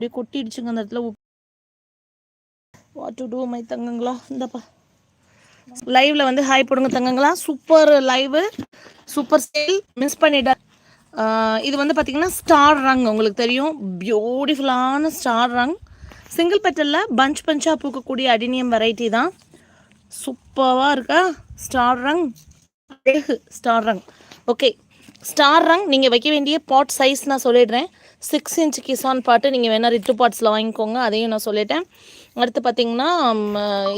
அப்படியே கொட்டிடுச்சுங்க அந்த இடத்துல. வாட் டு டூ மை தங்கங்களா? இந்தப்பா. லைவ்ல வந்து ஹாய் போடுங்க தங்கங்களா. Super live super sale miss பண்ணிட்டேன் இது வந்து பார்த்தீங்கன்னா ஸ்டார் ரங் உங்களுக்கு தெரியும். பியூட்டிஃபுல்லான ஸ்டார் ரங் சிங்கிள் பெட்டலில் பஞ்ச் பஞ்சாக பூக்கக்கூடிய அடினியம் வெரைட்டி தான். சூப்பராக இருக்கா? ஸ்டார் ரங் அழகு ஸ்டார் ரங் ஓகே ஸ்டார் ரங் நீங்கள் வைக்க வேண்டிய பாட் சைஸ் நான் சொல்லிடுறேன். சிக்ஸ் இன்ச் கிசான் பாட்டு நீங்கள் வேணால் ரிட்டு பாட்ஸில் வாங்கிக்கோங்க அதையும் நான் சொல்லிட்டேன். அடுத்து பார்த்தீங்கன்னா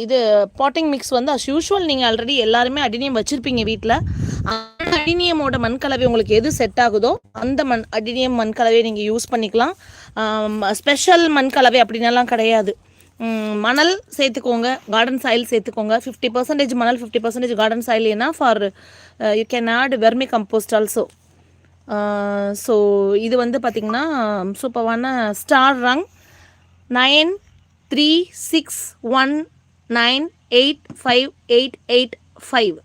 இது பாட்டிங் மிக்ஸ் வந்து அஸ் யூஷுவல் நீங்கள் ஆல்ரெடி எல்லாருமே அடினியம் வச்சுருப்பீங்க வீட்டில் அந்த அடினியமோட மண்கலவை உங்களுக்கு எது செட் ஆகுதோ அந்த மண் அடினியம் மண்கலவையை நீங்கள் யூஸ் பண்ணிக்கலாம். ஸ்பெஷல் மண்கலவை அப்படின்னெல்லாம் கிடையாது. மணல் சேர்த்துக்கோங்க கார்டன் சாயில் சேர்த்துக்கோங்க. ஃபிஃப்டி பர்சன்டேஜ் மணல் ஃபிஃப்டி பர்சன்டேஜ் கார்டன் சாயில் ஏன்னா for you can add vermicompost also so இது வந்து பார்த்திங்கன்னா சூப்பரான star rung nine three six one nine eight five eight eight five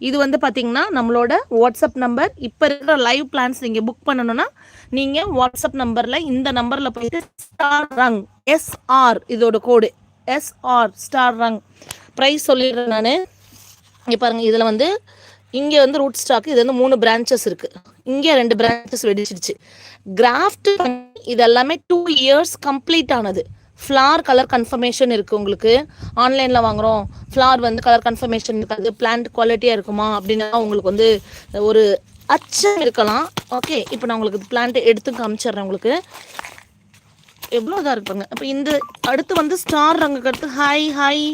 இது வந்து பார்த்தீங்கன்னா நம்மளோட வாட்ஸ்அப் நம்பர் இப்போ இருக்கிற லைவ் பிளான்ஸ் நீங்கள் புக் பண்ணணும்னா நீங்கள் வாட்ஸ்அப் நம்பரில் இந்த நம்பரில் போயிட்டு ஸ்டார் ரங் எஸ்ஆர் இதோட code SR star rung price சொல்லிடுறேன் நான். இங்கே பாருங்க இதில் வந்து இங்கே வந்து ரூட் ஸ்டாக்கு இது வந்து மூணு பிரான்ச்சஸ் இருக்குது இங்கே ரெண்டு பிரான்ச்சஸ் வெடிச்சிருச்சு கிராஃப்ட் இது எல்லாமே டூ இயர்ஸ் கம்ப்ளீட் ஆனது. ஃப்ளார் கலர் கன்ஃபர்மேஷன் இருக்குது உங்களுக்கு. ஆன்லைனில் வாங்குகிறோம் ஃப்ளார் வந்து கலர் கன்ஃபர்மேஷன் இருக்காது. பிளான்ட் குவாலிட்டியாக இருக்குமா அப்படின்னா உங்களுக்கு வந்து ஒரு அச்சம் இருக்கலாம். ஓகே இப்போ நான் உங்களுக்கு பிளான்ட் எடுத்து காமிச்சிடுறேன் உங்களுக்கு. எவ்வளோ இதாக இருப்பாங்க அப்போ இந்த அடுத்து வந்து ஸ்டார் ரங்குக்கு அடுத்து hi hi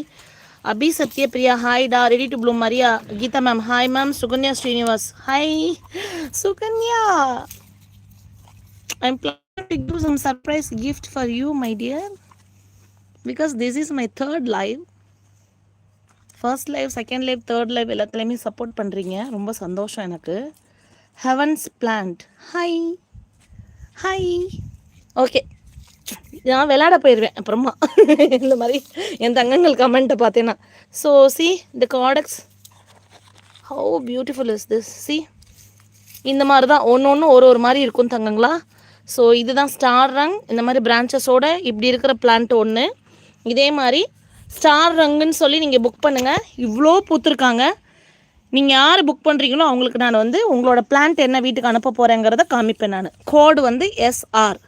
Abhi Sathyapriya hi டா ready to blue Maria Geetha ma'am hi ma'am Sukanya Srinivas hi Sukanya I'm plan to give some surprise gift for you my dear because this is my third live first live second live third live எல்லாத்துலேயுமே support பண்ணுறீங்க ரொம்ப சந்தோஷம் எனக்கு. Heavens plant hi hi okay நான் விளையாட போயிடுவேன் அப்புறமா. இந்த மாதிரி என் தங்கங்கள் கமெண்ட்டை பார்த்தேன்னா. ஸோ சி இந்த காடக்ஸ் how beautiful is this see இந்த மாதிரி தான் ஒன்று ஒன்று ஒரு ஒரு மாதிரி இருக்கும் தங்கங்களா? ஸோ இதுதான் ஸ்டார் ரங் இந்த மாதிரி பிரான்ச்சஸோட இப்படி இருக்கிற பிளான்ட் ஒன்று இதே மாதிரி ஸ்டார் ரங்குன்னு சொல்லி நீங்கள் புக் பண்ணுங்கள் இவ்வளோ பூத்துருக்காங்க. நீங்கள் யார் புக் பண்ணுறீங்களோ அவங்களுக்கு நான் வந்து உங்களோட பிளான்ட் என்ன வீட்டுக்கு அனுப்ப போகிறேங்கிறத காமிப்பேன் நான். கோடு வந்து எஸ்ஆர்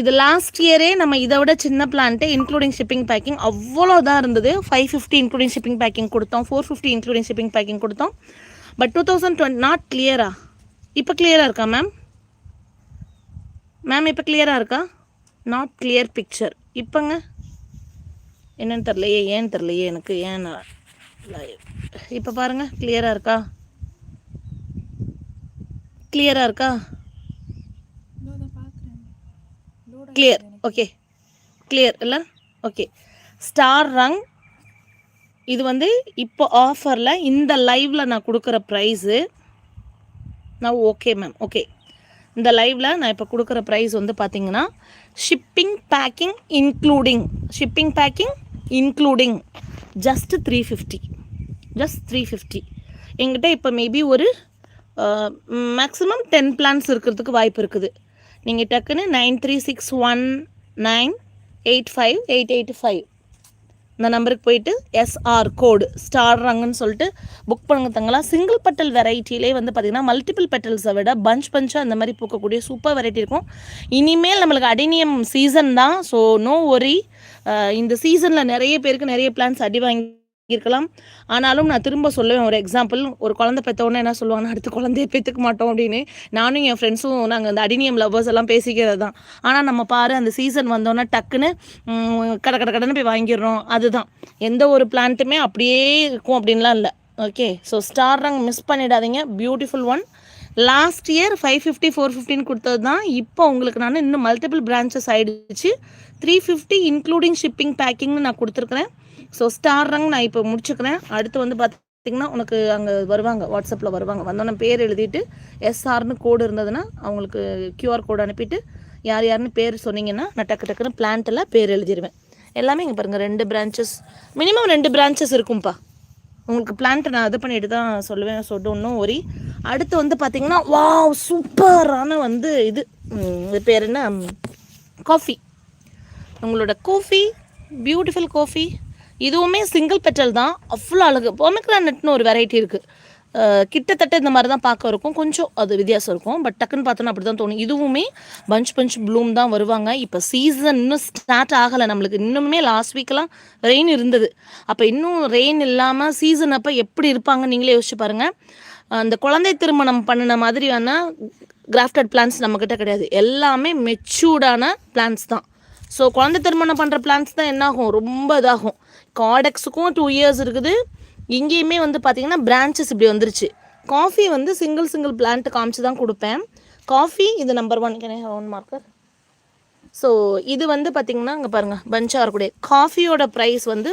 இது லாஸ்ட் இயரே நம்ம இதை விட சின்ன பிளான்ட்டு இன்க்ளூடிங் ஷிப்பிங் பேக்கிங் அவ்வளோ தான் இருந்தது. Five fifty including shipping packing கொடுத்தோம். Four fifty including shipping packing கொடுத்தோம். But two thousand twenty not கிளியரா இப்போ கிளியராக இருக்கா மேம் மேம் இப்போ கிளியராக இருக்கா? நாட் கிளியர் பிக்சர் இப்போங்க? என்னன்னு தெரிலையே ஏன்னு தெரிலையே எனக்கு ஏன் இப்போ பாருங்கள் கிளியராக இருக்கா? கிளியராக இருக்கா? கிளியர் ஓகே கிளியர் இல்லை? ஓகே ஸ்டார் ரங் இது வந்து இப்போ ஆஃபரில் இந்த லைவில் நான் கொடுக்குற ப்ரைஸு நான் ஓகே மேம் ஓகே இந்த லைவில் நான் இப்போ கொடுக்குற ப்ரைஸ் வந்து பார்த்தீங்கன்னா shipping packing including shipping packing including just three fifty just three fifty எங்கிட்ட இப்போ மேபி ஒரு மேக்ஸிமம் டென் பிளான்ஸ் இருக்கிறதுக்கு வாய்ப்பு இருக்குது. நீங்கள் டக்குன்னு nine three six one nine eight five eight eight five இந்த நம்பருக்கு போயிட்டு எஸ்ஆர் கோடு ஸ்டார் ரங்குன்னு சொல்லிட்டு புக் பண்ணுங்க தங்களா. சிங்கிள் பெட்டல் வெரைட்டிலே வந்து பார்த்திங்கன்னா மல்டிபிள் பெட்டல்ஸை விட பஞ்ச் பஞ்சாக அந்த மாதிரி பூக்கக்கூடிய சூப்பர் வெரைட்டி இருக்கும். இனிமேல் நம்மளுக்கு அடினியம் சீசன் தான். ஸோ நோ ஒரி இந்த சீசனில் நிறைய பேருக்கு நிறைய பிளான்ஸ் அடி வாங்கி இருக்கலாம். ஆனாலும் நான் திரும்ப சொல்லுவேன் ஒரு எக்ஸாம்பிள் ஒரு குழந்தை பெற்றவொன்னே என்ன சொல்லுவாங்கன்னா அடுத்த குழந்தைய பெற்றுக்க மாட்டோம் அப்படின்னு. நானும் என் ஃப்ரெண்ட்ஸும் நாங்கள் அந்த அடினியம் லவ்வர்ஸ் எல்லாம் பேசிக்கிறது தான். ஆனால் நம்ம பாரு அந்த சீசன் வந்தோன்னே டக்குன்னு கட கட கடன்னு போய் வாங்கிடுறோம். அதுதான். எந்த ஒரு பிளான்ட்டுமே அப்படியே இருக்கும் அப்படின்லாம் இல்லை. ஓகே ஸோ ஸ்டார் ரங் மிஸ் பண்ணிடாதீங்க. Beautiful one last year five fifty four ஃபிஃப்டின்னு கொடுத்தது தான். இப்போ உங்களுக்கு நான் இன்னும் மல்டிபிள் பிரான்ச்சஸ் ஆயிடுச்சு. த்ரீ ஃபிஃப்டி இன்க்ளூடிங் ஷிப்பிங் பேக்கிங்னு நான் கொடுத்துருக்குறேன். ஸோ ஸ்டார் ரங் நான் இப்போ முடிச்சுக்கிறேன். அடுத்து வந்து பார்த்தீங்கன்னா உனக்கு அங்கே வருவாங்க வாட்ஸ்அப்பில் வருவாங்க. வந்தோன்னே பேர் எழுதிட்டு எஸ்ஆர்னு கோடு இருந்ததுன்னா அவங்களுக்கு கியூஆர் கோடு அனுப்பிட்டு யார் யாருன்னு பேர் சொன்னீங்கன்னா நான் டக்கு டக்குன்னு பிளான்ட்டில் பேர் எழுதிடுவேன் எல்லாமே இங்கே பாருங்கள் ரெண்டு பிரான்ச்சஸ் மினிமம் ரெண்டு பிரான்ச்சஸ் இருக்கும்ப்பா உங்களுக்கு பிளான்ட்டை நான் இது பண்ணிட்டு தான் சொல்லுவேன் சொல்லிட்டு ஒன்றும் ஒரி அடுத்து வந்து பார்த்தீங்கன்னா வா சூப்பரான வந்து இது இது பேர் என்ன? காஃபி உங்களோட கோஃபி பியூட்டிஃபுல் காஃபி இதுவுமே சிங்கிள் பெட்டல் தான். அவ்வளோ அழகு. பொமிக்ரானட்னு ஒரு வெரைட்டி இருக்குது கிட்டத்தட்ட இந்த மாதிரி தான் பார்க்க இருக்கும். கொஞ்சம் அது வித்தியாசம் இருக்கும். பட் டக்குன்னு பார்த்தோன்னா அப்படி தான் தோணும். இதுவுமே பஞ்ச் பஞ்ச் ப்ளூம் தான் வருவாங்க. இப்போ சீசன் இன்னும் ஸ்டார்ட் ஆகலை நம்மளுக்கு. இன்னுமே லாஸ்ட் வீக்கெலாம் ரெயின் இருந்தது. அப்போ இன்னும் ரெயின் இல்லாமல் சீசன் அப்போ எப்படி இருப்பாங்க நீங்களே யோசிச்சு பாருங்கள் அந்த குழந்தை திருமணம் பண்ணின மாதிரியான கிராஃப்டட் பிளான்ஸ் நம்மக்கிட்ட கிடையாது. எல்லாமே மெச்சூர்டான பிளான்ஸ் தான். ஸோ குழந்தை திருமணம் பண்ணுற பிளான்ஸ் தான் என்னாகும்? ரொம்ப இதாகும். காடெக்ஸுக்கும் டூ இயர்ஸ் இருக்குது. இங்கேயுமே வந்து பார்த்திங்கன்னா பிரான்ச்சஸ் இப்படி வந்துருச்சு. காஃபி வந்து சிங்கிள் சிங்கிள் பிளான்ட் காமிச்சு தான் கொடுப்பேன். காஃபி இது நம்பர் ஒன் கேனே ஒன் மார்க்கர் ஸோ இது வந்து பார்த்திங்கன்னா அங்கே பாருங்கள் பஞ்சாக இருக்கக்கூடிய காஃபியோட ப்ரைஸ் வந்து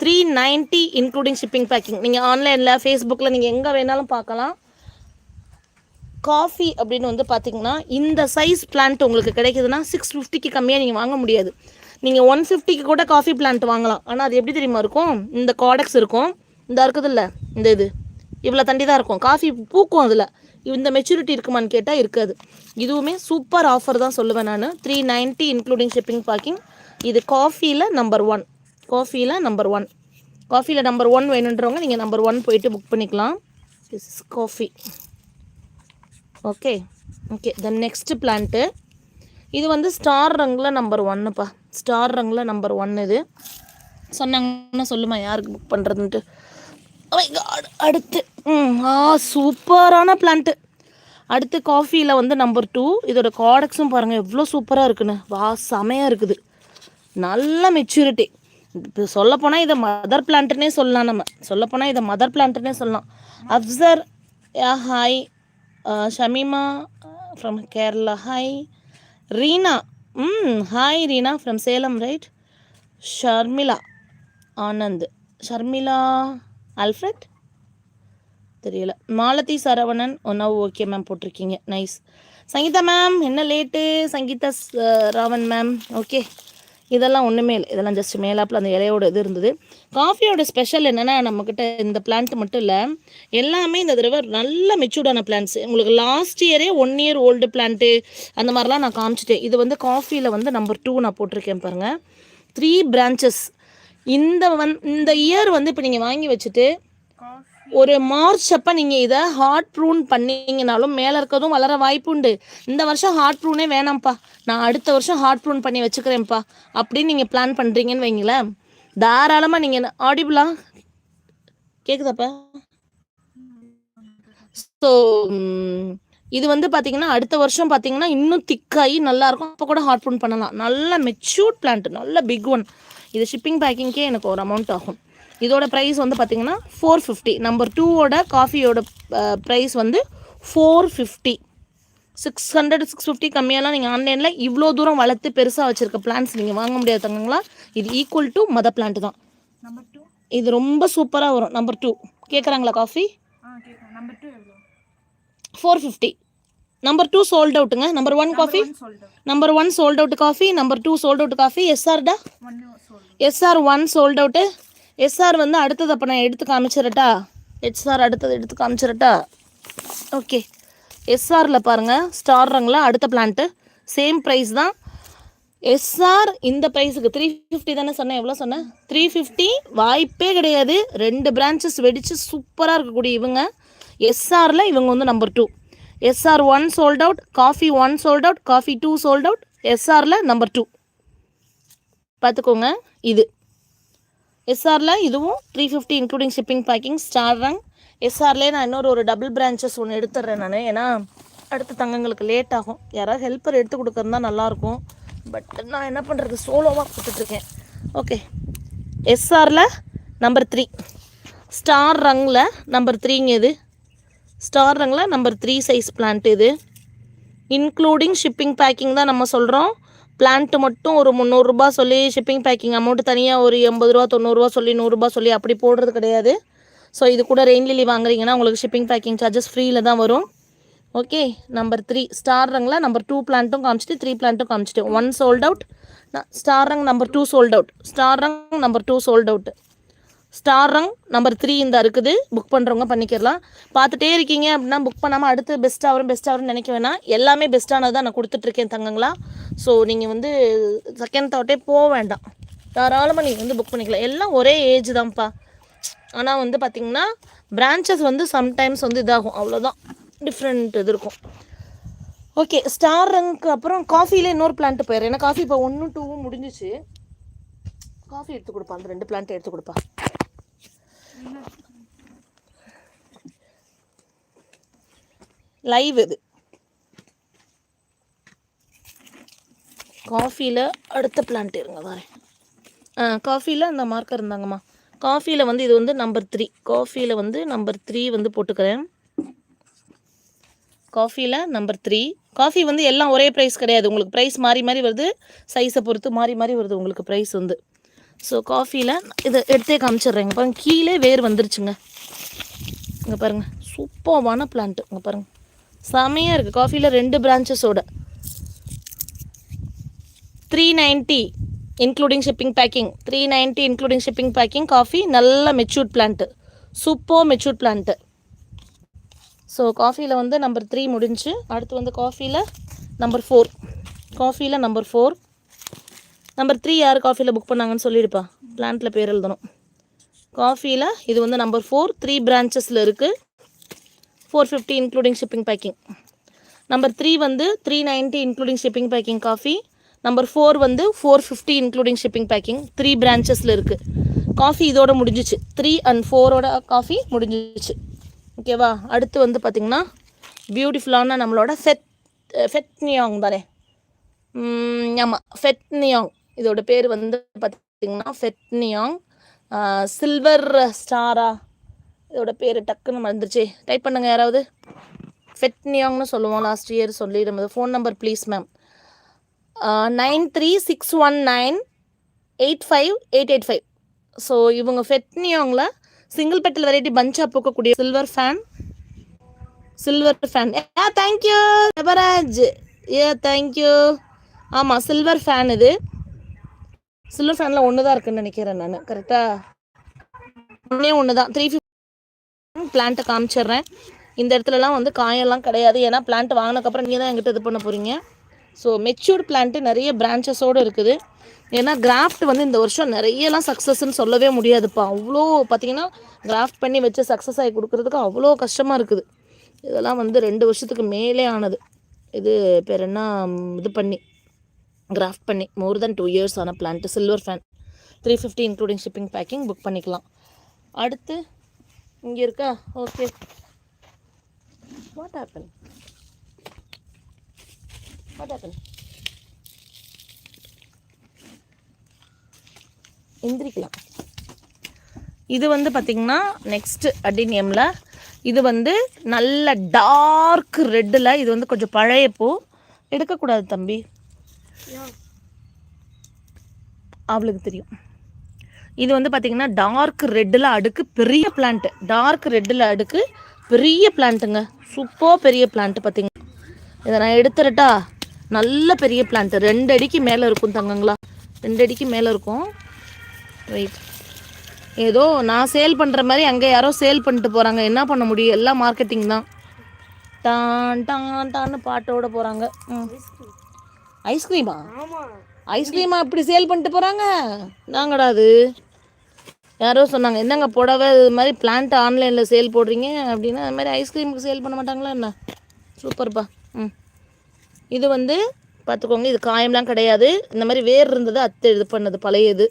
three ninety including shipping packing நீங்கள் ஆன்லைனில் ஃபேஸ்புக்கில் நீங்கள் எங்கே வேணாலும் பார்க்கலாம். காஃபி அப்படின்னு வந்து பார்த்தீங்கன்னா இந்த சைஸ் பிளான்ட் உங்களுக்கு கிடைக்குதுன்னா சிக்ஸ் ஃபிஃப்டிக்கு கம்மியாக நீங்கள் வாங்க முடியாது. நீங்கள் ஒன் ஃபிஃப்டிக்கு கூட காஃபி பிளான்ட் வாங்கலாம். ஆனால் அது எப்படி தெரியுமா இருக்கும்? இந்த காடக்ஸ் இருக்கும். இந்த இருக்குது இல்லை இந்த இது. இவ்வளோ தண்டி தான் இருக்கும். காஃபி பூக்கும் அதில். இந்த மெச்சூரிட்டி இருக்குமான்னு கேட்டால் இருக்காது. இதுவுமே சூப்பர் ஆஃபர் தான் சொல்லுவேன் நான். Three ninety including shipping packing இது காஃபியில் நம்பர் ஒன் காஃபியில் நம்பர் ஒன் காஃபியில் நம்பர் ஒன் வேணுன்றவங்க நீங்கள் நம்பர் ஒன் போயிட்டு புக் பண்ணிக்கலாம். This is coffee okay okay then next plant இது வந்து ஸ்டார் ரங்கில் நம்பர் ஒன்னுப்பா ஸ்டார் ரங்கில் நம்பர் ஒன் இது. சொன்னாங்கன்னா சொல்லுமா யாருக்கு புக் பண்ணுறதுன்ட்டு oh அடுத்து. ம் ஆ சூப்பரான பிளான்ட்டு அடுத்து காஃபியில் வந்து நம்பர் டூ இதோட காடக்ஸும் பாருங்கள் எவ்வளோ சூப்பராக இருக்குன்னு. வா செமையாக இருக்குது. நல்ல மெச்சூரிட்டி இப்போ சொல்லப்போனால் இதை மதர் பிளான்ட்டுனே சொல்லலாம் நம்ம. சொல்லப்போனால் இதை மதர் பிளான்ட்டுனே சொல்லலாம். அப்சர் யா hi Shamima from Kerala hi Reena ம் hi Reena from Salem right Sharmila Anand. Sharmila Alfred? தெரியல. மாலதி சரவணன் ஒன்றா ஓகே மேம் போட்டிருக்கீங்க. நைஸ் சங்கீதா மேம் என்ன late Sangeetha Ravan ma'am okay இதெல்லாம் ஒன்றுமே இல்லை. இதெல்லாம் ஜஸ்ட் மேலாப்பில் அந்த இலையோட இது இருந்தது. காஃபியோட ஸ்பெஷல் என்னென்னா நம்மக்கிட்ட இந்த பிளான்ட் மட்டும் இல்லை. எல்லாமே இந்த தடவை நல்ல மெச்சூர்டான பிளான்ட்ஸ் உங்களுக்கு லாஸ்ட் இயரே ஒன் இயர் ஓல்டு பிளான்ட்டு அந்த மாதிரிலாம் நான் காமிச்சிட்டேன். இது வந்து காஃபியில் வந்து நம்பர் டூ நான் போட்டிருக்கேன் பாருங்கள் த்ரீ பிரான்ச்சஸ் இந்த வந் இந்த இயர் வந்து இப்போ நீங்கள் வாங்கி வச்சுட்டு ஒரு மார்ச் அப்போ நீங்கள் இதை ஹார்ட் ப்ரூன் பண்ணீங்கனாலும் மேலே இருக்கிறதும் வளர வாய்ப்பு உண்டு இந்த வருஷம் ஹார்ட் ப்ரூனே வேணாம்ப்பா. நான் அடுத்த வருஷம் ஹார்ட் ப்ரூன் பண்ணி வச்சுக்கிறேன்ப்பா. அப்படின்னு நீங்கள் பிளான் பண்ணுறீங்கன்னு வைங்களேன். தாராளமாக நீங்கள் ஆடிபிளா கேட்குதாப்பா ஸோ இது வந்து பார்த்தீங்கன்னா அடுத்த வருஷம் பார்த்தீங்கன்னா இன்னும் திக்காகி நல்லாயிருக்கும். அப்போ கூட ஹார்ட் ப்ரூன் பண்ணலாம். நல்ல மெச்சூர்ட் பிளான்ட் நல்ல பிக் ஒன் இது ஷிப்பிங் பேக்கிங்க்கே எனக்கு ஒரு அமௌண்ட் ஆகும். இதோட ப்ரைஸ் வந்து பார்த்திங்கன்னா ஃபோர் ஃபிஃப்டி நம்பர் டூவோட காஃபியோட ப்ரைஸ் வந்து four fifty six hundred six fifty கம்மியாலாம் நீங்கள் ஆன்லைனில் இவ்வளோ தூரம் வளர்த்து பெருசாக வச்சுருக்க பிளான்ஸ் நீங்கள் வாங்க முடியாது தங்கங்களா? இது ஈக்குவல் டு மத பிளான்ட் தான். நம்பர் டூ இது ரொம்ப சூப்பராக வரும். Number two கேட்குறாங்களா coffee number four fifty number two sold அவுட்டுங்க number one coffee number one sold out coffee number two? Sold out coffee எஸ்ஆர்டா SR one sold out SR வந்து அடுத்தது அப்போ நான் எடுத்து காமிச்சிடட்டா? எஸ்ஆர் அடுத்தது எடுத்து காமிச்சிடட்டா? ஓகே எஸ்ஆரில் பாருங்கள் ஸ்டார் ரங்கில் அடுத்த பிளான்ட்டு சேம் ப்ரைஸ் தான். எஸ்ஆர் இந்த ப்ரைஸுக்கு த்ரீ ஃபிஃப்டி தானே சொன்னேன் எவ்வளோ சொன்னேன்? த்ரீ ஃபிஃப்டி வாய்ப்பே கிடையாது. ரெண்டு பிரான்ச்சஸ் வெடித்து சூப்பராக இருக்கக்கூடிய இவங்க. எஸ்ஆரில் இவங்க வந்து number two SR one sold out coffee one sold out coffee two sold out எஸ்ஆரில் number two பார்த்துக்கோங்க இது. எஸ்ஆரில் இதுவும் three fifty including shipping packing star ரங் எஸ்ஆர்லேயே நான் இன்னொரு ஒரு டபுள் பிரான்ச்சஸ் ஒன்று எடுத்துடுறேன் நான். ஏன்னா அடுத்து தங்கங்களுக்கு லேட் ஆகும். யாராவது ஹெல்ப்பர் எடுத்து கொடுக்குறதா நல்லாயிருக்கும். பட் நான் என்ன பண்ணுறது சோலோவாக கொடுத்துட்ருக்கேன் ஓகே எஸ்ஆரில் நம்பர் த்ரீ ஸ்டார் ரங்கில் நம்பர் த்ரீங்க இது. ஸ்டார் ரங்கில் நம்பர் த்ரீ சைஸ் பிளான்ட் இது. இன்க்ளூடிங் ஷிப்பிங் பேக்கிங் தான் நம்ம சொல்கிறோம் பிளான்ட்டு மட்டும் ஒரு முந்நூறுரூபா சொல்லி ஷிப்பிங் பேக்கிங் அமௌண்ட்டு தனியாக ஒரு எண்பது ரூபா தொண்ணூறுரூவா சொல்லி நூறுரூபா சொல்லி அப்படி போடுறது கிடையாது. ஸோ இது கூட ரெயின் லிலி வாங்குறீங்கன்னா உங்களுக்கு ஷிப்பிங் பேக்கிங் சார்ஜஸ் ஃப்ரீயில் தான் வரும். ஓகே நம்பர் த்ரீ ஸ்டார் ரங்கில் நம்பர் டூ பிளான்ட்டும் காமிச்சிட்டு த்ரீ பிளான்ட்டும் காமிச்சிட்டு. ஒன் சோல்ட் அவுட் ஸ்டார் ரங் number two sold out star ரங் number two sold out star ரங் நம்பர் த்ரீ இந்த இருக்குது. புக் பண்ணுறவங்க பண்ணிக்கிறலாம் பார்த்துட்டே இருக்கீங்க அப்படின்னா புக் பண்ணாமல் அடுத்து பெஸ்ட்டாக வரும் பெஸ்ட்டாக வரும்னு நினைக்க வேணாம். எல்லாமே பெஸ்ட்டானது தான் நான் கொடுத்துட்ருக்கேன் தங்கங்களா. ஸோ நீங்கள் வந்து செகண்ட் தாட்டே போக வேண்டாம். தாராளமாக நீங்கள் வந்து புக் பண்ணிக்கலாம். எல்லாம் ஒரே ஏஜ் தான்ப்பா. ஆனால் வந்து பார்த்திங்கன்னா பிரான்ச்சஸ் வந்து சம்டைம்ஸ் வந்து இதாகும். அவ்வளோதான் டிஃப்ரெண்ட் இது இருக்கும். ஓகே ஸ்டார் ரங்க்கு அப்புறம் காஃபிலே இன்னொரு பிளான்ட் போயிடுறேன். ஏன்னா காஃபி இப்போ ஒன்று டூவும் முடிஞ்சிச்சு. காஃபி எடுத்து கொடுப்பா. அந்த ரெண்டு பிளான்ட் எடுத்து கொடுப்பா. லைவ் இது. காஃபியில் அடுத்த பிளான்ட் இருங்க வரேன் ஆ காஃபியில் அந்த மார்க்கர் இருந்தாங்கம்மா. காஃபியில் வந்து இது வந்து நம்பர் த்ரீ காஃபியில் வந்து நம்பர் த்ரீ வந்து போட்டுக்கிறேன். காஃபியில் நம்பர் த்ரீ காஃபி வந்து எல்லாம் ஒரே ப்ரைஸ் கிடையாது. உங்களுக்கு ப்ரைஸ் மாறி மாறி வருது. சைஸை பொறுத்து மாறி மாறி வருது. உங்களுக்கு ப்ரைஸ் வந்து. ஸோ காஃபியில் இதை எடுத்தே காமிச்சிடுறேங்க. பாருங்க கீழே வேர் வந்துருச்சுங்க. இங்கே பாருங்கள் சூப்பர்வான பிளான்ட்டு இங்கே பாருங்கள் செமையாக இருக்குது காஃபியில் ரெண்டு பிரான்ச்சஸோட three ninety including shipping packing three ninety including shipping packing coffee நல்ல matured plant super matured plant so காஃபியில் வந்து நம்பர் த்ரீ முடிஞ்சு அடுத்து வந்து காஃபியில் நம்பர் ஃபோர் காஃபியில் நம்பர் ஃபோர் நம்பர் த்ரீ யார் காஃபியில் புக் பண்ணாங்கன்னு சொல்லிடுப்பா. பிளான்ட்டில் பேர் எழுதணும். காஃபியில் இது வந்து நம்பர் ஃபோர் த்ரீ பிரான்ச்சஸில் இருக்குது four fifty including shipping packing number three வந்து three ninety including shipping packing coffee number four வந்து four fifty including shipping packing three பிரான்ச்சஸில் இருக்குது காஃபி இதோட முடிஞ்சிச்சு. த்ரீ அண்ட் ஃபோரோட காஃபி முடிஞ்சிச்சு. ஓகேவா அடுத்து வந்து பார்த்திங்கன்னா பியூட்டிஃபுல்லான நம்மளோட ஃபெட் ஃபெட்னியாங் தானே ஆமாம் ஃபெட்னியாங் இதோட பேர் வந்து பார்த்திங்கன்னா ஃபெட்னியாங் சில்வர் ஸ்டாரா இதோட பேர் டக்குன்னு மறந்துருச்சு. டைப் பண்ணுங்கள் யாராவது. ஃபெட்னியாங்னு சொல்லுவோம். லாஸ்ட் இயர் சொல்லி நம்ம phone number please ma'am nine three six one nine eight five eight eight five so இவங்க ஃபெட்னியாங்கில் சிங்கிள் பெட்டல் வெரைட்டி பஞ்சாக போக்கக்கூடிய சில்வர் ஃபேன் சில்வர் ஃபேன் ஏ தேங்க்யூ ஜபராஜ் ஏ தேங்க்யூ ஆமாம் சில்வர் ஃபேன் இது. சில்வர் ஃபேனில் ஒன்று தான் இருக்குன்னு நினைக்கிறேன் நான். கரெக்டாக ஒன்றே ஒன்று தான் த்ரீ ஃபிஃப்டி பிளான்ட்டை காமிச்சிடுறேன். இந்த இடத்துலலாம் வந்து காயெல்லாம் கிடையாது. ஏன்னா பிளான்ட் வாங்கினக்கப்புறம் நீங்கள் தான் எங்கிட்ட இது பண்ண போகிறீங்க ஸோ மெச்சூர்ட் பிளான்ட்டு நிறைய பிரான்ச்சஸோடு இருக்குது. ஏன்னா கிராஃப்ட் வந்து இந்த வருஷம் நிறையலாம் சக்ஸஸ்ன்னு சொல்லவே முடியாதுப்பா. அவ்வளோ பார்த்தீங்கன்னா கிராஃப்ட் பண்ணி வச்சு சக்ஸஸ் ஆகி கொடுக்குறதுக்கு அவ்வளோ கஷ்டமாக இருக்குது. இதெல்லாம் வந்து ரெண்டு வருஷத்துக்கு மேலே ஆனது. இது பேர் என்ன? இது பண்ணி. கிராஃப்ட் பண்ணி மோர் தென் டூ இயர்ஸ் ஆன plant silver fan. Three fifty including shipping packing book பண்ணிக்கலாம். அடுத்து இங்கே இருக்கா? Okay what happen what happen எந்திரிக்கலாம். இது வந்து பார்த்திங்கன்னா நெக்ஸ்ட் அடினியமில் இது வந்து நல்ல டார்க் ரெட்டில் இது வந்து கொஞ்சம் பழைய பூ. எடுக்கக்கூடாது தம்பி. அவளுக்கு தெரியும். இது வந்து பார்த்திங்கன்னா டார்க் ரெட்டில் அடுக்கு பெரிய பிளான்ட்டு டார்க் ரெட்டில் அடுக்கு பெரிய பிளான்ட்டுங்க சூப்பர் பெரிய பிளான்ட்டு பார்த்தீங்க இதை நான் எடுத்துறட்டா நல்ல பெரிய பிளான்ட்டு ரெண்டு அடிக்கு மேலே இருக்கும் தங்கங்களா? ரெண்டு அடிக்கு மேலே இருக்கும். ரைட் ஏதோ நான் சேல் பண்ணுற மாதிரி அங்கே யாரோ சேல் பண்ணிட்டு போகிறாங்க என்ன பண்ண முடியும்? எல்லாம் மார்க்கெட்டிங் தான். டான் டான் டான்னு பாட்டோட போகிறாங்க ம். ஐஸ்கிரீமா? ஐஸ்கிரீமா இப்படி சேல் பண்ணிட்டு போகிறாங்க நாங்கடா அது? யாரோ சொன்னாங்க. என்னங்க புடவை இது மாதிரி பிளான்ட் ஆன்லைனில் சேல் போடுறீங்க அப்படின்னா அது மாதிரி ஐஸ்கிரீமுக்கு சேல் பண்ண மாட்டாங்களா என்ன? சூப்பர்ப்பா ம். இது வந்து பார்த்துக்கோங்க. இது காயம்லாம் கிடையாது. இந்த மாதிரி வேர் இருந்தது அத்தை இது பண்ணது பழையது.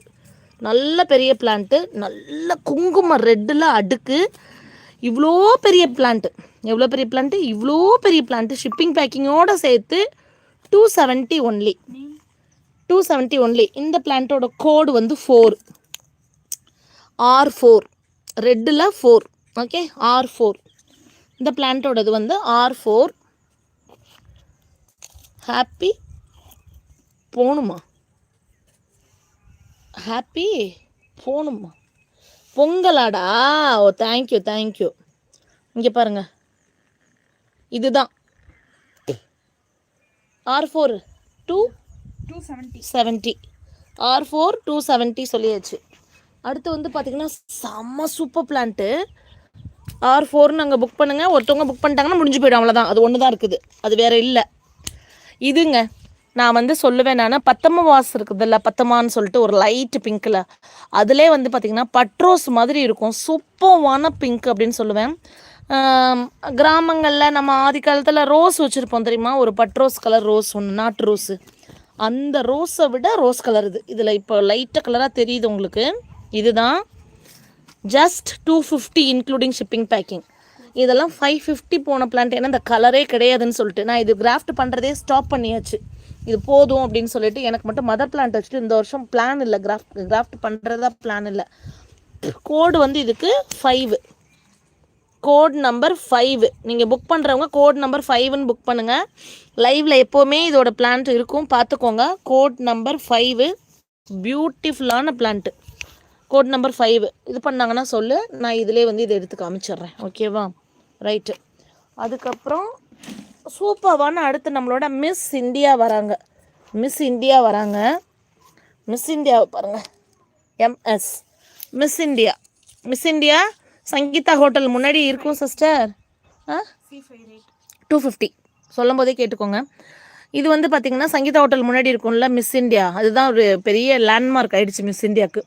நல்ல பெரிய பிளான்ட்டு நல்ல குங்குமம் ரெட்டில் அடுக்கு. இவ்வளோ பெரிய பிளான்ட்டு எவ்வளோ பெரிய பிளான்ட்டு இவ்வளோ பெரிய பிளான்ட்டு ஷிப்பிங் பேக்கிங்கோடு சேர்த்து two seventy only two seventy only இந்த பிளான்ட்டோட கோடு வந்து ஃபோர் ஆர் ஃபோர் ரெட்டில் ஃபோர் ஓகே ஆர் ஃபோர் இந்த பிளான்ட்டோடது வந்து ஆர் ஃபோர் ஹாப்பி போகணுமா ஹாப்பி போகணுமா பொங்கலாடா? ஓ தேங்க்யூ தேங்க்யூ இங்கே பாருங்க. இதுதான். R four two two seventy seventy R four two seventy சொல்லியாச்சு. அடுத்து வந்து பார்த்தீங்கன்னா செம்ம சூப்பர் பிளான்ட்டு ஆர் ஃபோர்னு அங்கே புக் பண்ணுங்கள் ஒருத்தவங்க புக் பண்ணிட்டாங்கன்னா முடிஞ்சு போயிடும். அவ்வளோதான் அது ஒன்று தான் இருக்குது. அது வேறு இல்லை. இதுங்க நான் வந்து சொல்லுவேன் நான். பத்தம வாஸ் இருக்குதுல்ல பத்தமான்னு சொல்லிட்டு ஒரு லைட் பிங்க்கில் அதிலே வந்து பார்த்திங்கன்னா பட்ரோஸ் மாதிரி இருக்கும். சூப்பர்வான பிங்க் அப்படின்னு சொல்லுவேன். கிராமங்களில் நம்ம ஆதி காலத்தில் ரோஸ் வச்சுருப்போம் தெரியுமா? ஒரு பட் ரோஸ் கலர் ரோஸ் ஒன்று நாட்டு ரோஸு. அந்த ரோஸை விட ரோஸ் கலர் இது. இதில் இப்போ லைட்டாக கலராக தெரியுது உங்களுக்கு. இதுதான் just two fifty including shipping packing இதெல்லாம் ஃபைவ் ஃபிஃப்டி போன பிளான்ட் ஏன்னா இந்த கலரே கிடையாதுன்னு சொல்லிட்டு நான் இது கிராஃப்ட் பண்ணுறதே ஸ்டாப் பண்ணியாச்சு. இது போதும் அப்படின்னு சொல்லிட்டு எனக்கு மட்டும் மதர் பிளான்ட் வச்சுட்டு இந்த வருஷம் பிளான் இல்லை. கிராஃப்ட் கிராஃப்ட் பண்ணுறதா பிளான் இல்லை. கோடு வந்து இதுக்கு ஃபைவ் கோட் நம்பர் ஃபைவ் நீங்கள் புக் பண்ணுறவங்க கோட் நம்பர் ஃபைவ்னு புக் பண்ணுங்கள் லைவில் எப்போவுமே இதோட பிளான்ட் இருக்கும். பார்த்துக்கோங்க. கோட் நம்பர் ஃபைவ் பியூட்டிஃபுல்லான பிளான்ட்டு கோட் நம்பர் ஃபைவ் இது பண்ணாங்கன்னா சொல்லு. நான் இதிலே வந்து இதை எடுத்து காமிச்சிடுறேன். ஓகேவா ரைட்டு அதுக்கப்புறம் சூப்பர்வான அடுத்து நம்மளோட மிஸ் இந்தியா வராங்க. மிஸ் இந்தியா வராங்க. மிஸ் இந்தியாவை பாருங்கள் MS miss India miss India Sangeetha hotel முன்னாடி இருக்கும் சிஸ்டர் ஆ? டூ ஃபிஃப்டி சொல்லும் போதே கேட்டுக்கோங்க. இது வந்து பார்த்திங்கன்னா சங்கீதா ஹோட்டல் முன்னாடி இருக்கும்ல மிஸ் இந்தியா அதுதான் ஒரு பெரிய லேண்ட்மார்க் ஆயிடுச்சு மிஸ் இந்தியாவுக்கு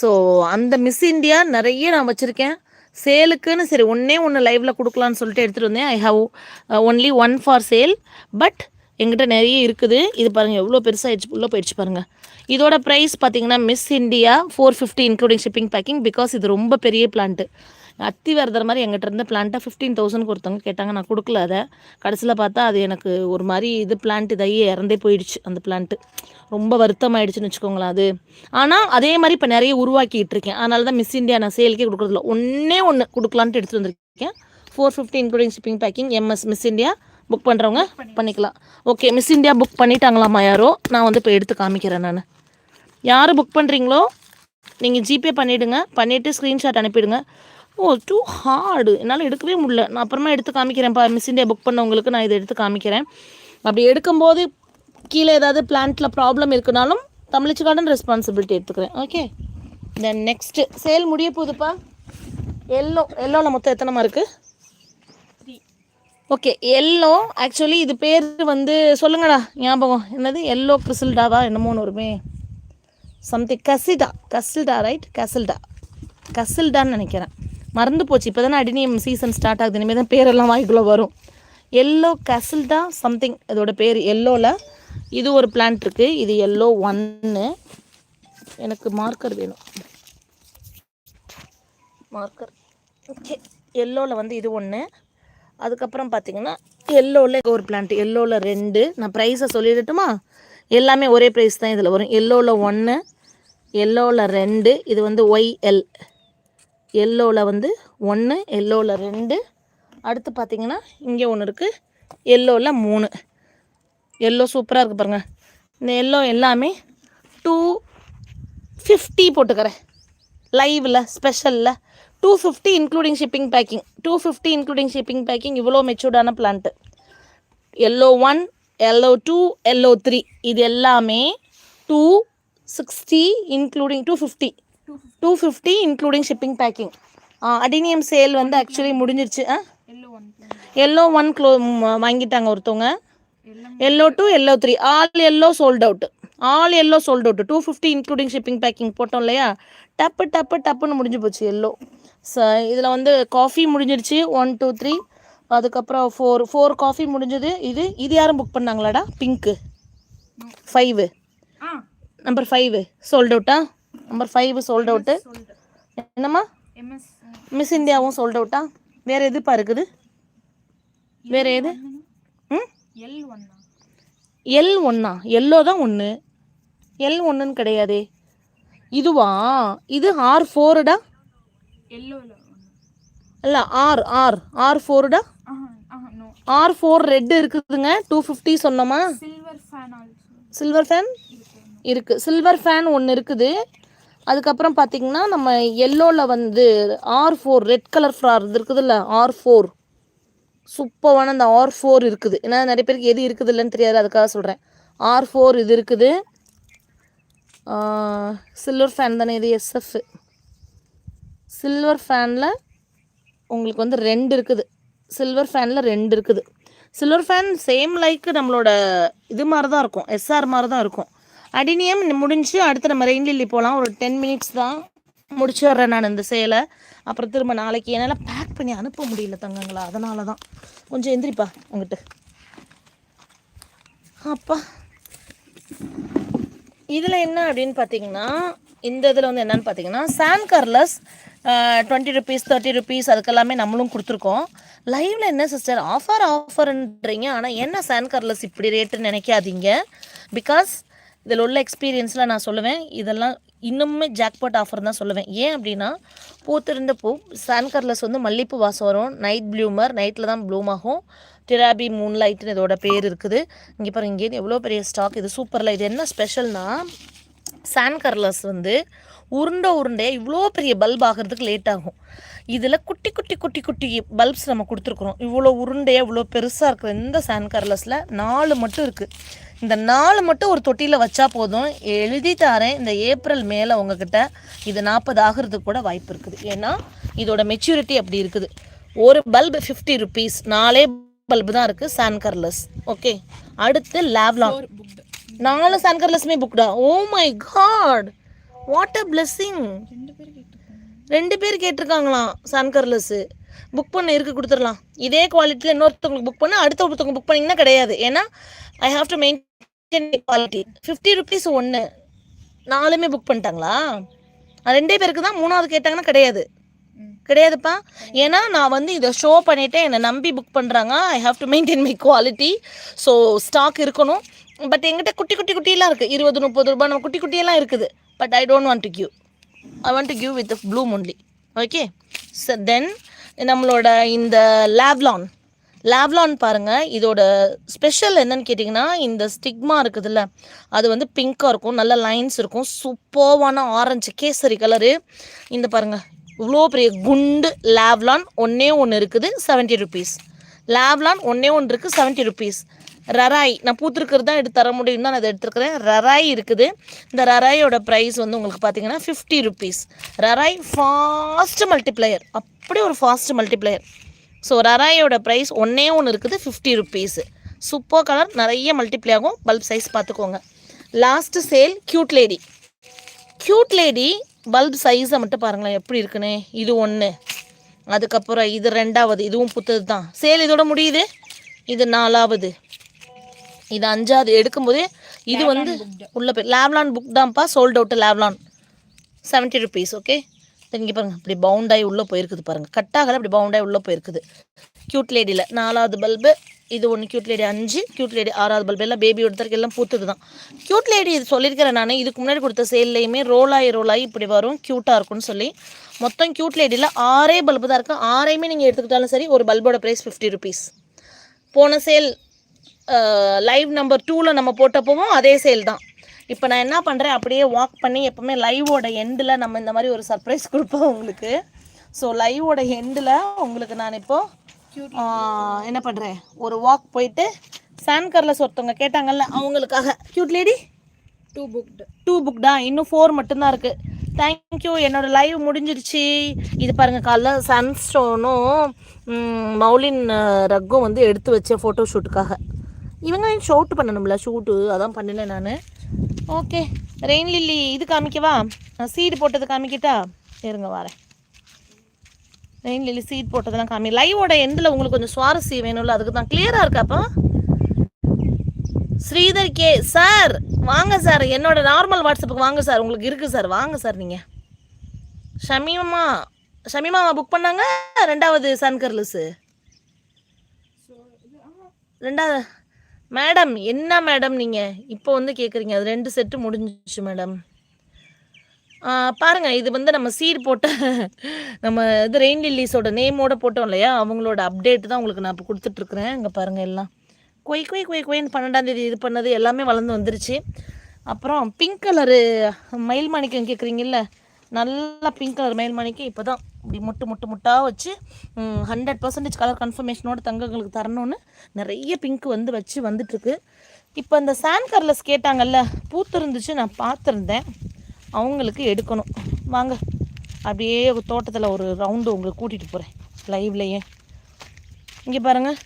ஸோ அந்த மிஸ் இந்தியா நிறைய நான் வச்சுருக்கேன். சேலுக்குன்னு சரி ஒன்றே ஒன்று லைவில் கொடுக்கலான்னு சொல்லிட்டு எடுத்துகிட்டு வந்தேன். I have only one for sale but எங்கிட்ட நிறைய இருக்குது. இது பாருங்கள் எவ்வளோ பெருசாகிடுச்சு உள்ளே போயிடுச்சு பாருங்கள் இதோட ப்ரைஸ் பார்த்தீங்கன்னா miss India four fifty including shipping packing because இது ரொம்ப பெரிய பிளான்ட்டு அத்தி வரதர் மாதிரி எங்கிட்ட இருந்த பிளான்ட்டை ஃபிஃப்டீன் தௌசண்ட் ஒருத்தவங்க கேட்டாங்க நான் கொடுக்கல அதை. கடைசியில் பார்த்தா அது எனக்கு ஒரு மாதிரி இது பிளான்ட் இதாகி இறந்தே போயிடுச்சு அந்த பிளான்ட்டு ரொம்ப வருத்தமாயிடுச்சுன்னு வச்சுக்கோங்களேன் அது. ஆனால் அதே மாதிரி இப்போ நிறைய உருவாக்கிட்டு இருக்கேன். அதனால தான் மிஸ் இந்தியா நான் சேலுக்கே கொடுக்குறதில்ல. ஒன்றே ஒன்று கொடுக்கலான்ட்டு எடுத்துகிட்டு வந்திருக்கேன். Four fifty including shipping packing MS miss India book பண்ணுறவங்க பண்ணிக்கலாம். ஓகே மிஸ் இந்தியா புக் பண்ணிட்டாங்களாமா யாரோ? நான் வந்து இப்போ எடுத்து காமிக்கிறேன் நான். யார் புக் பண்ணுறீங்களோ நீங்கள் ஜிபே பண்ணிவிடுங்க பண்ணிவிட்டு ஸ்க்ரீன்ஷாட் அனுப்பிடுங்க. ஓ டூ ஹார்டு என்னால் எடுக்கவே முடியல. நான் அப்புறமா எடுத்து காமிக்கிறேன்ப்பா மிஸ் இந்தியா புக் பண்ணவங்களுக்கு நான் இதை எடுத்து காமிக்கிறேன். அப்படி எடுக்கும்போது கீழே ஏதாவது பிளான்ட்டில் ப்ராப்ளம் இருக்குனாலும் தமிழிச்சு கார்டன் ரெஸ்பான்சிபிலிட்டி எடுத்துக்கிறேன். ஓகே தென் நெக்ஸ்ட்டு சேல் முடிய போகுதுப்பா. எல்லோ எல்லோவில் மொத்தம் எத்தனைமா இருக்குது ஓகே எல்லோ ஆக்சுவலி இது பேர் வந்து சொல்லுங்கடா ஞாபகம். என்னது? எல்லோ கிறிசில்டாவா என்னமோன்னு ஒருமே சம்திங் கசிடா கசில்டா ரைட் கசில்டா கசில்டான்னு நினைக்கிறேன். மறந்து போச்சு. இப்போ தானே அடினியம் சீசன் ஸ்டார்ட் ஆகுது. இனிமேல் தான் பேரெல்லாம் வாய்க்குள்ளே வரும். எல்லோ கசில்டா சம்திங் இதோட பேர் எல்லோவில் இது ஒரு பிளான்ட் இருக்குது இது எல்லோ ஒன்று எனக்கு மார்க்கர் வேணும். மார்க்கர் ஓகே எல்லோவில் வந்து இது ஒன்று அதுக்கப்புறம் பார்த்தீங்கன்னா எல்லோவில் ஒரு பிளான்ட் எல்லோவில் ரெண்டு. நான் ப்ரைஸை சொல்லிடட்டுமா? எல்லாமே ஒரே ப்ரைஸ் தான் இதில் வரும். எல்லோவில் ஒன்று எல்லோவில் ரெண்டு. இது வந்து ஒய்எல் எல்லோவில் வந்து ஒன்று எல்லோவில் ரெண்டு. அடுத்து பார்த்தீங்கன்னா இங்கே ஒன்று இருக்குது எல்லோவில் மூணு. எல்லோ சூப்பராக இருக்குது பாருங்கள் இந்த எல்லோ எல்லாமே டூ ஃபிஃப்டி போட்டுக்கிறேன். லைவில் ஸ்பெஷலில் two fifty including shipping packing two fifty including shipping packing இவ்வளோ மெச்சூர்டான plant yellow one yellow two yellow three இது எல்லாமே two sixty including two fifty two fifty including shipping packing adenium sale வந்து actually முடிஞ்சிருச்சு ஆ? Yellow one yellow one க்ளோ வாங்கிட்டாங்க ஒருத்தவங்க. Yellow two yellow three all yellow sold out all yellow sold out two fifty including shipping packing போட்டோம் இல்லையா? டப்பு டப்பு டப்புன்னு முடிஞ்சு போச்சு எல்லோ ச இதில் வந்து காஃபி முடிஞ்சிருச்சு. ஒன் டூ த்ரீ அதுக்கப்புறம் ஃபோர் ஃபோர் காஃபி முடிஞ்சது. இது இது யாரும் புக் பண்ணாங்களாடா? பிங்க்கு ஃபைவு ஆ. நம்பர் ஃபைவ் சோல்ட் அவுட்டா நம்பர் ஃபைவ் சோல்ட் அவுட்டு என்னம்மா? மிஸ் இந்தியாவும் சோல்ட் அவுட்டா வேறு எதுப்பா இருக்குது? வேறு எது? ம்? எல் ஒன்னா? எல் ஒன்றா எல்லோ தான் ஒன்று எல் ஒன்றுன்னு கிடையாதே. இதுவா? இது ஆர் ஃபோருடா இல்லை ஆர் ஆர் ஆர் ஃபோருடா ஆர் ஃபோர் ரெட் இருக்குதுங்க. டூ ஃபிஃப்டி சொன்னோமா? சில்வர் ஃபேன் சில்வர் ஃபேன் இருக்குது சில்வர் ஃபேன் ஒன்று இருக்குது. அதுக்கப்புறம் பார்த்தீங்கன்னா நம்ம எல்லோவில் வந்து R four red colour flower இது இருக்குதுல்ல ஆர் ஃபோர் சூப்பரான அந்த ஆர் ஃபோர் இருக்குது. ஏன்னா நிறைய பேருக்கு எது இருக்குது இல்லைன்னு தெரியாது அதுக்காக சொல்கிறேன் ஆர் ஃபோர் இது இருக்குது. சில்வர் ஃபேன் தானே இது எஸ்எஃப் சில்வர் ஃபேனில் உங்களுக்கு வந்து ரெண்டு இருக்குது. சில்வர் ஃபேனில் ரெண்டு இருக்குது. சில்வர் ஃபேன் சேம் லைக் நம்மளோட இது மாதிரி தான் இருக்கும். எஸ்ஆர் மாதிரி தான் இருக்கும். அடினியம் முடிஞ்சு அடுத்து நம்ம ரெயின் லில்லி போகலாம் ஒரு டென் மினிட்ஸ் தான் முடிச்சிடுறேன் நான் இந்த சேலை. அப்புறம் திரும்ப நாளைக்கு என்னால் பேக் பண்ணி அனுப்ப முடியல தங்கங்களா. அதனால தான் கொஞ்சம் எந்திரிப்பா உங்ககிட்ட அப்பா. இதில் என்ன அப்படின்னு பார்த்தீங்கன்னா இந்த இதில் வந்து என்னன்னு பார்த்தீங்கன்னா sun curls twenty rupees thirty rupees அதுக்கெல்லாமே நம்மளும் கொடுத்துருக்கோம். லைவ்ல என்ன சிஸ்டர் ஆஃபர் ஆஃபர்ன்றீங்க ஆனால் என்ன சான் கர்லஸ் இப்படி ரேட்டுன்னு நினைக்காதீங்க. பிகாஸ் இதில் உள்ள எக்ஸ்பீரியன்ஸில் நான் சொல்லுவேன் இதெல்லாம் இன்னுமே ஜாக்பாட் ஆஃபர் தான் சொல்லுவேன். ஏன் அப்படின்னா பூத்திருந்த பூ சான்கர்லஸ் வந்து மல்லிப்பூ வாசம் வரும். நைட் ப்ளூமர் நைட்டில் தான் ப்ளூம் ஆகும். டிராபி மூன் லைட்னு இதோட பேர் இருக்குது. இங்கே பாருங்க இங்கே எவ்வளோ பெரிய ஸ்டாக் இது. சூப்பரில் இது என்ன ஸ்பெஷல்னால் சான்கர்லஸ் வந்து உருண்டை உருண்டையாக இவ்வளோ பெரிய பல்ப் ஆகிறதுக்கு லேட் ஆகும். இதில் குட்டி குட்டி குட்டி குட்டி பல்ப்ஸ் நம்ம கொடுத்துருக்குறோம். இவ்வளோ உருண்டையாக இவ்வளோ பெருசாக இருக்கிற இந்த சான் கர்லர்ஸில் நாலு மட்டும் இருக்குது இந்த நாலு மட்டும் ஒரு தொட்டியில் வச்சா போதும். எழுதி தாரேன். இந்த ஏப்ரல் மேலே உங்ககிட்ட இது நாற்பது ஆகிறதுக்கு கூட வாய்ப்பு இருக்குது. ஏன்னா இதோட மெச்சூரிட்டி அப்படி இருக்குது. ஒரு பல்ப் ஃபிஃப்டி ருபீஸ் நாலே பல்பு தான் இருக்குது சான் கர்லஸ் ஓகே அடுத்து புக்டு நாலு சன்கர்லஸ்மே புக்டா ஓ my god what a blessing ரெண்டு பேர் ரெண்டு பேர் கேட்டிருக்காங்களாம் சன்கர்லஸ் புக் பண்ண இருக்கு கொடுத்துடலாம். இதே குவாலிட்டியில் இன்னொருத்தவங்களுக்கு புக் பண்ண அடுத்த ஒருத்தவங்க புக் பண்ணிங்கன்னா கிடையாது. ஏன்னா I have to maintain quality fifty rupees ஒன்று நாலுமே புக் பண்ணிட்டாங்களா? ரெண்டே பேருக்கு தான் மூணாவது கேட்டாங்கன்னா கிடையாது. கிடையாதுப்பா. ஏன்னா நான் வந்து இதை ஷோ பண்ணிட்டேன் என்னை நம்பி புக் பண்ணுறாங்க I have to maintain my quality so stock இருக்கணும். பட் எங்கிட்ட குட்டி குட்டி குட்டியெல்லாம் இருக்குது இருபது முப்பது ரூபாய் நம்ம குட்டி குட்டியெல்லாம் இருக்குது. But I don't want to give I want to give with blue only okay so then நம்மளோட இந்த லேவ்லான் லேவ்லான் பாருங்கள் இதோட ஸ்பெஷல் என்னன்னு கேட்டிங்கன்னா இந்த ஸ்டிக்மா இருக்குதுல்ல. அது வந்து பிங்காக இருக்கும் நல்ல லைன்ஸ் இருக்கும் சூப்பர்வான ஆரஞ்சு கேசரி கலரு இந்த பாருங்கள் இவ்வளோ பெரிய குண்டு லேவ்லான் ஒன்றே ஒன்று இருக்குது செவன்ட்டி ருபீஸ் லேவ்லான் ஒன்றே ஒன்று இருக்குது செவன்ட்டி ருபீஸ் ரராய் நான் பூத்திருக்கிறது தான் எடுத்து தர முடியும் தான் நான் அதை எடுத்துருக்கிறேன். ரராய் இருக்குது. இந்த ரராயோட ப்ரைஸ் வந்து உங்களுக்கு பார்த்தீங்கன்னா ஃபிஃப்டி ருபீஸ் ரராய் ஃபாஸ்ட் மல்டிப்ளையர் அப்படி ஒரு ஃபாஸ்ட் மல்டிப்ளையர் ஸோ ரராயோட ப்ரைஸ் ஒன்றே ஒன்று இருக்குது ஃபிஃப்டி ருபீஸு சூப்பர் கலர் நிறைய மல்டிப்ளை ஆகும். பல்ப் சைஸ் பார்த்துக்கோங்க. Last sale cute lady cute lady bulb சைஸை மட்டும் பாருங்களேன் எப்படி இருக்குன்னு? இது ஒன்று அதுக்கப்புறம் இது ரெண்டாவது இதுவும் புத்தது தான் சேல் இதோட முடியுது. இது நாலாவது. இது அஞ்சாவது எடுக்கும்போதே இது வந்து உள்ள போய் லேவ்லான் புக் தான்ப்பா சோல்ட் அவுட் லேவ்லான் செவன்ட்டி ருபீஸ் ஓகே இங்கே பாருங்க இப்படி பவுண்டாகி உள்ளே போயிருக்குது பாருங்கள் கட்டாகல இப்படி பவுண்டாகி உள்ளே போயிருக்குது. க்யூட் லேடியில் நாலாவது பல்பு இது ஒன்று க்யூட் லேடி அஞ்சு க்யூட் லேடி ஆறாவது பல்பு எல்லாம் பேபி ஒருத்தருக்கு எல்லாம் பூத்துது தான். க்யூட் லேடி இது சொல்லியிருக்கிறேன் நான் இதுக்கு முன்னாடி கொடுத்த சேல்லையுமே ரோலாகி ரோலாகி இப்படி வரும் க்யூட்டாக இருக்கும்னு சொல்லி. மொத்தம் க்யூட் லேடியில் ஆறே பல்பு தான் இருக்குது ஆறையுமே நீங்கள் எடுத்துக்கிட்டாலும் சரி ஒரு பல்போட ப்ரைஸ் ஃபிஃப்டி ருபீஸ் போன சேல் லைவ் நம்பர் டூவில் நம்ம போட்டப்பவும் அதே சேல் தான். இப்போ நான் என்ன பண்ணுறேன் அப்படியே வாக் பண்ணி எப்போவுமே லைவோட எண்டில் நம்ம இந்த மாதிரி ஒரு சர்ப்ரைஸ் கொடுப்போம் உங்களுக்கு. ஸோ லைவோட எண்டில் உங்களுக்கு நான் இப்போது என்ன பண்ணுறேன் ஒரு வாக் போயிட்டு சான் கர்லஸ் ஒருத்தவங்க கேட்டாங்கல்ல அவங்களுக்காக. Cute lady two booked two புக்டா இன்னும் ஃபோர் மட்டும்தான் இருக்குது தேங்க்யூ என்னோட லைவ் முடிஞ்சிருச்சு. இது பாருங்கள் காலைல சன்ஸ்டோனும் மௌலின் ரக்கும் வந்து எடுத்து வச்ச ஃபோட்டோ ஷூட்டுக்காக இவங்க ஷூட் பண்ணணும்ல ஷூட்டு அதான் பண்ணினேன் நான். ஓகே ரெயின் லில்லி இது காமிக்கவா? நான் சீடு போட்டது காமிக்கிட்டா? இருங்க வரேன். ரெயின் லில்லி சீட் போட்டதெல்லாம் காமி லைவோட எண்டில் உங்களுக்கு கொஞ்சம் சுவாரஸ்யம் வேணும்ல அதுக்கு தான் கிளியராக இருக்காப்பா ஸ்ரீதர் கே சார் வாங்க சார் என்னோட நார்மல் வாட்ஸ்அப்புக்கு வாங்க சார் உங்களுக்கு இருக்குது சார் வாங்க சார் நீங்கள் ஷமீமா ஷமீமாவா புக் பண்ணாங்க? ரெண்டாவது சன்கர்லஸு ரெண்டாவது மேடம் என்ன மேடம் நீங்கள் இப்போ வந்து கேட்குறீங்க அது ரெண்டு செட்டு முடிஞ்சிச்சு மேடம் பாருங்கள் இது வந்து நம்ம சீர் போட்ட நம்ம இது ரெயின் லில்லிஸோட நேமோட போட்டோம் இல்லையா? அவங்களோட அப்டேட் தான் உங்களுக்கு நான் இப்போ கொடுத்துட்ருக்குறேன். இங்கே பாருங்கள் எல்லாம். கொய் கொய் கொய் கொய்ன்னு பன்னெண்டாம் தேதி இது பண்ணது எல்லாமே வளர்ந்து வந்துருச்சு. அப்புறம் பிங்க் கலரு மயில் மாணிக்கம் கேட்குறீங்கல்ல நல்லா பிங்க் கலர் மயில் மாணிக்கம் இப்போ தான் இப்படி முட்டு முட்டு முட்டாக வச்சு ஹண்ட்ரட் பர்சன்டேஜ் கலர் கன்ஃபர்மேஷனோட தங்கங்களுக்கு தரணும்னு நிறைய பிங்க் வந்து வச்சு வந்துட்டுருக்கு. இப்போ இந்த சாண்ட் கர்லஸ் கேட்டாங்கல்ல பூத்துருந்துச்சு நான் பார்த்துருந்தேன். அவங்களுக்கு எடுக்கணும். வாங்க அப்படியே தோட்டத்தில் ஒரு ரவுண்டு உங்களுக்கு கூட்டிகிட்டு போகிறேன் லைவ்லையே இங்கே பாருங்கள்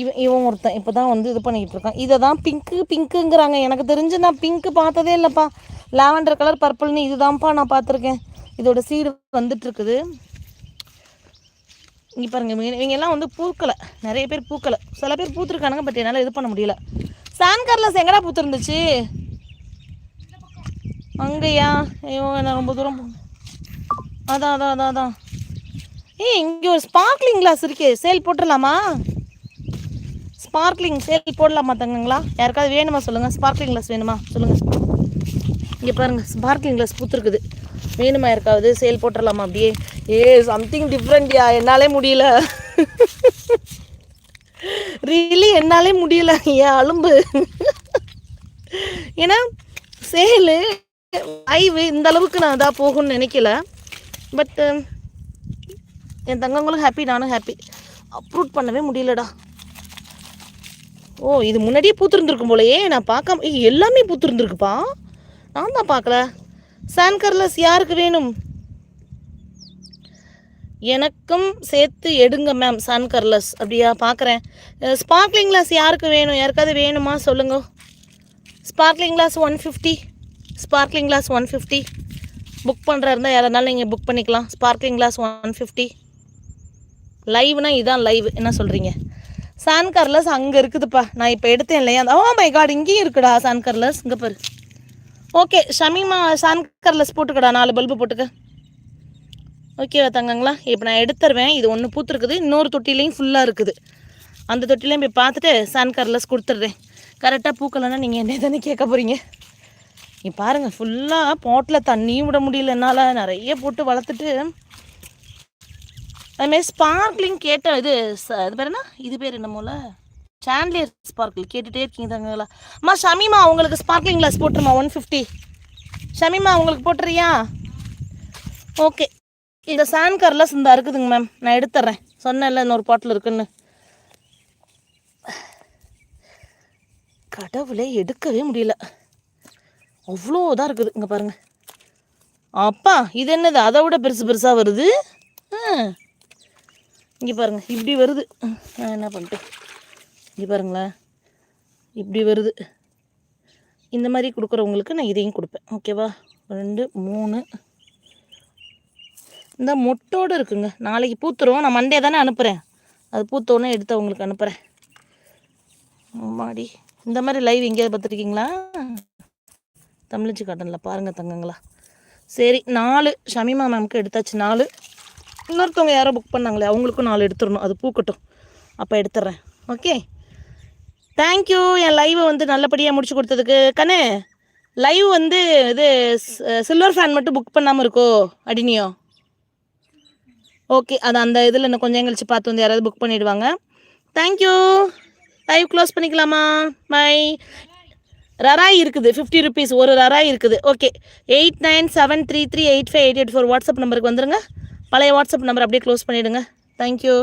இவன் இவன் ஒருத்தன் இப்போ தான் வந்து இது பண்ணிக்கிட்டு இருக்கான். இதை தான் பிங்க்கு பிங்க்குங்கிறாங்க எனக்கு தெரிஞ்சு நான் பிங்க்கு பார்த்ததே இல்லைப்பா. லாவெண்டர் கலர் பர்பிள்னு இதுதான்ப்பா நான் பார்த்துருக்கேன். இதோட சீடு வந்துட்டு இருக்குது இங்கே பாருங்க இவங்க எல்லாம் வந்து பூக்கலை நிறைய பேர் பூக்கலை சில பேர் பூத்துருக்கானுங்க பட் என்னால் இது பண்ண முடியல. சான் கார்லஸ் எங்கடா பூத்துருந்துச்சு? அங்கேயா? ஐயோ என்ன ரொம்ப தூரம் அதான் அதான் அதான் அதான். ஏய் இங்கே ஒரு ஸ்பார்க்லிங் கிளாஸ் இருக்கே. சேல் போட்டுடலாமா? ஸ்பார்க்லிங் சேல் போடலாமா தங்கங்களா? யாருக்காவது வேணுமா சொல்லுங்கள் ஸ்பார்க்லிங் கிளாஸ் வேணுமா? சொல்லுங்கள் இங்கே பாருங்கள் ஸ்பார்க்லிங் கிளாஸ் பூத்துருக்குது. வேணுமா யாருக்காவது சேல் போட்டுடலாமா அப்படியே ஏ சம்திங் டிஃப்ரெண்ட்யா என்னாலே முடியல. ரியலி என்னாலே முடியல. ஏன் அலும்பு? ஏன்னா சேலு ஐவு இந்த அளவுக்கு நான் இதாக போகும்னு நினைக்கல. பட் um, என் தங்கங்களும் ஹாப்பி நானும் ஹாப்பி அப்ரூட் பண்ணவே முடியலடா. ஓ இது முன்னாடியே பூத்துருந்துருக்கும் போலயே. நான் பார்க்காம ஏய், எல்லாமே பூத்துருந்துருக்குப்பா. நான் தான் பார்க்கல. சான் கர்லஸ் யாருக்கு வேணும்? எனக்கும் சேர்த்து எடுங்க மேம் சான் கர்லஸ் அப்படியா பார்க்குறேன் ஸ்பார்க்லிங் கிளாஸ் யாருக்கு வேணும்? யாருக்காவது வேணுமா? சொல்லுங்க. Sparkling glass one fifty sparkling glass one fifty book பண்ணுறா இருந்தால் யாரானாலும் நீங்கள் புக் பண்ணிக்கலாம். ஸ்பார்க்லிங் கிளாஸ் ஒன் ஃபிஃப்டி லைவ்னால் இதுதான் லைவ் என்ன சொல்கிறீங்க சான் கர்லஸ் அங்கே இருக்குதுப்பா. நான் இப்போ எடுத்தேன் இல்லையா? ஓ மை காட் இங்கேயும் இருக்குடா சான் கர்லஸ் இங்கே பாரு. ஓகே ஷமீமா சன்கர்லஸ் போட்டுக்கடா நாலு பல்பு போட்டுக்க. ஓகேவா தங்கங்களா இப்போ நான் எடுத்துருவேன். இது ஒன்று பூத்துருக்குது இன்னொரு தொட்டிலையும் ஃபுல்லாக இருக்குது. அந்த தொட்டிலையும் போய் பார்த்துட்டு சான்கர்லெஸ் கொடுத்துட்றேன். கரெக்டாக பூக்கலைன்னா நீங்கள் என்ன தானே கேட்க போகிறீங்க நீ பாருங்கள் ஃபுல்லாக பாட்டில் தண்ணியும் விட முடியல என்னால். நிறைய போட்டு வளர்த்துட்டு. அதுமாரி ஸ்பார்க்லிங் கேட்ட இது ச- இது பேர் என்ன? இது பேர் என்னமோல? சாண்ட்லியர் ஸ்பார்க்கிள் கேட்டுகிட்டே இருக்கீங்க தங்கங்களா. அம்மா ஷமிமா உங்களுக்கு ஸ்பார்க்லிங் கிளாஸ் போட்டுருமா? ஒன் ஃபிஃப்டி ஷமிமா உங்களுக்கு போட்டுறியா? ஓகே இந்த சான் கர்லஸ் இந்த இருக்குதுங்க மேம் நான் எடுத்துட்றேன் சொன்னேன்ல இன்னொரு பாட்டில் இருக்குன்னு. கடவுளே எடுக்கவே முடியல. அவ்வளோ இதாக இருக்குது. இங்கே பாருங்கள் அப்பா இது என்னது? அதை விட பெருசு பெருசாக வருது? இங்கே பாருங்க இப்படி வருது. நான் என்ன பண்ணிட்டேன்? இங்கே பாருங்களேன். இப்படி வருது. இந்த மாதிரி கொடுக்குறவங்களுக்கு நான் இதையும் கொடுப்பேன். ஓகேவா ரெண்டு மூணு. இந்த மொட்டோடு இருக்குங்க. நாளைக்கு பூத்துருவோம் நான் மண்டே தானே அனுப்புகிறேன் அது பூத்தோடனே எடுத்து அவங்களுக்கு அனுப்புகிறேன் மாடி இந்த மாதிரி லைவ் எங்கேயாவது பார்த்துருக்கீங்களா? தமிழ்ச்சி காட்டனில். பாருங்கள் தங்கங்களா. சரி நாலு. ஷமிமா மேம்க்கு எடுத்தாச்சு நாலு. இன்னொருத்தவங்க யாரோ புக் பண்ணாங்களே அவங்களுக்கும் நாலு எடுத்துடணும். அது பூக்கட்டும். அப்போ எடுத்துட்றேன் ஓகே தேங்க்யூ என் லைவை வந்து நல்லபடியாக முடிச்சு கொடுத்ததுக்கு. கண்ணு லைவ் வந்து இது சில்வர் ஃபேன் மட்டும் புக் பண்ணாமல் இருக்கோ அடினியோ? ஓகே அது அந்த இதில் இன்னும் கொஞ்சம் கழிச்சு பார்த்து வந்து யாராவது புக் பண்ணிவிடுவாங்க தேங்க்யூ லைவ் க்ளோஸ் பண்ணிக்கலாமா? பை ரராய் இருக்குது. ஃபிஃப்டி ருபீஸ் ஒரு ரராய் இருக்குது. Okay eight nine seven three three eight five eight eight four WhatsApp நம்பருக்கு வந்துடுங்க பழைய வாட்ஸ்அப் நம்பர் அப்படியே க்ளோஸ் பண்ணிவிடுங்க தேங்க்யூ